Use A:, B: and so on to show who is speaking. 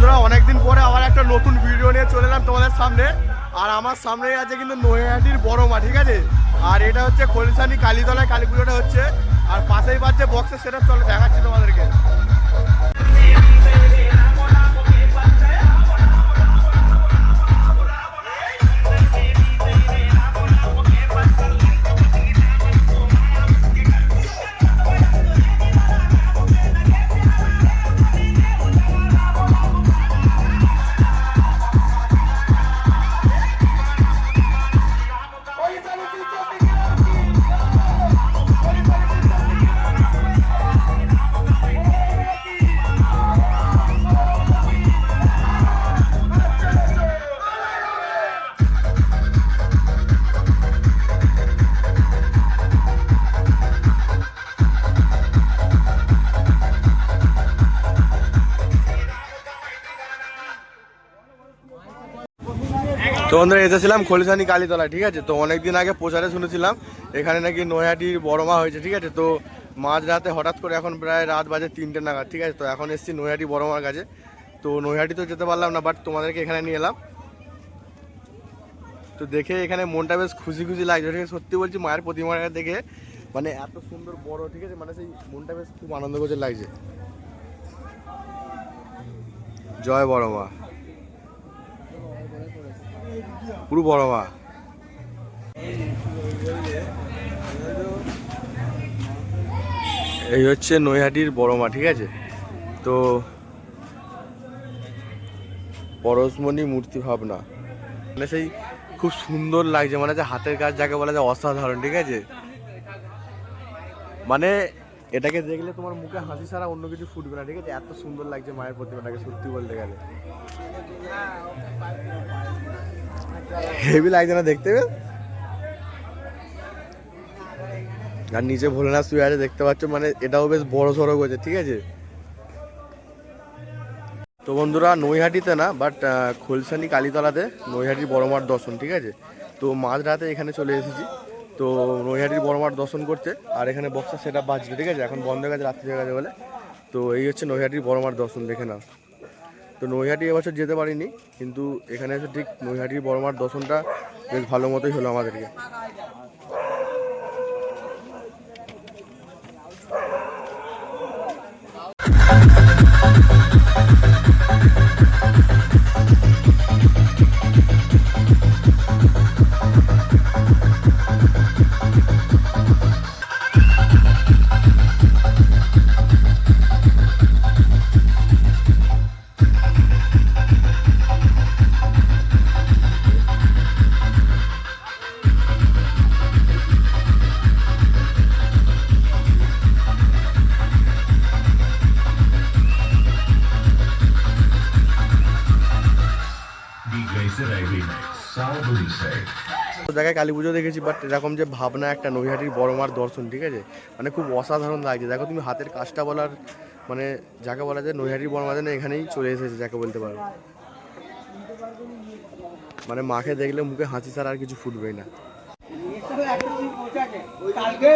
A: বন্ধুরা, অনেকদিন পরে আবার একটা নতুন ভিডিও নিয়ে চলে এলাম তোমাদের সামনে। আর আমার সামনেই আছে কিন্তু নৈহাটির বড় মা, ঠিক আছে? আর এটা হচ্ছে খলিশানি কালীতলায় কালী পুজোটা হচ্ছে। আর পাশেই পাচ্ছে বক্সের সেটা চলে দেখাচ্ছি তোমাদেরকে। তো বন্ধুরা, এসেছিলাম খলিশানি কালীতলা ঠিক আছে? তো অনেকদিন আগে প্রচারে শুনেছিলাম, এখানে নাকি নৈহাটির বড় মা হয়েছে, ঠিক আছে? তো মাঝ রাতে হঠাৎ করে এখন প্রায় রাত বাজে তিনটে নাগাদ, ঠিক আছে? তো এখন এসেছি নৈহাটি বড় মার কাছে। তো নৈহাটি তো যেতে পারলাম না বাট তোমাদেরকে এখানে নিয়ে এলাম। তো দেখে এখানে মনটা বেশ খুশি খুশি লাগছে, ঠিক আছে? সত্যি বলছি, মায়ের প্রতিমাটা দেখে মানে এত সুন্দর বড়, ঠিক আছে? মানে সেই মনটা বেশ খুব আনন্দ করছে, লাগছে। জয় বড় মা পুরো বড় মা এই হচ্ছে নৈহাটির বড় মা, ঠিক আছে? তো পরশমণি মূর্তি ভাবনা। মানে সেই খুব সুন্দর লাগছে মানে যে হাতের কাজ যাকে বলা যায় অসাধারণ, ঠিক আছে? মানে এটাকে দেখলে তোমার মুখে হাসি ছাড়া অন্য কিছু ফুটবে না, ঠিক আছে? এত সুন্দর লাগছে মায়ের প্রতিমাটাকে, সত্যি বলতে গেলে। হেভি লাগছে না দেখতে আর নিচে ভোলেনাথ শুয়ে আছে, দেখতে পাচ্ছ মানে এটাও বেশ বড় সড়ো করেছে ঠিক আছে? তো বন্ধুরা, নৈহাটিতে না বাট খোলসানি কালীতলাতে নৈহাটির বড় মাঠ দর্শন, ঠিক আছে? তো মাঝরাতে এখানে চলে এসেছি। তো নৈহাটির বড় মাঠ দর্শন করতে, আর এখানে বক্সা সেটা বাজবে ঠিক আছে? এখন বন্ধ হয়ে গেছে, রাত্রি হয়ে গেছে বলে। তো এই হচ্ছে নৈহাটির বড় মাঠ দর্শন, দেখে নাও। তো নৈহাটি এবছর যেতে পারিনি, কিন্তু এখানে এসে ঠিক নৈহাটির বড় মাঠ দর্শনটা বেশ ভালো মতোই হলো আমাদেরকে।
B: Thank Sere
A: জায়গায় কালী পুজো দেখেছি বাট এরকম যে ভাবনা একটা নৈহাটির বড় মার দর্শন ঠিক আছে? মানে খুব অসাধারণ লাগছে। দেখো তুমি হাতের কাজটা বলার মানে যাকে বলা যায় নৈহাটির বড় মাঝে এখানেই চলে এসেছে যাকে বলতে পারো। মানে মাকে দেখলে মুখে হাসি ছাড়া আর কিছু ফুটবেই না।
C: কালকে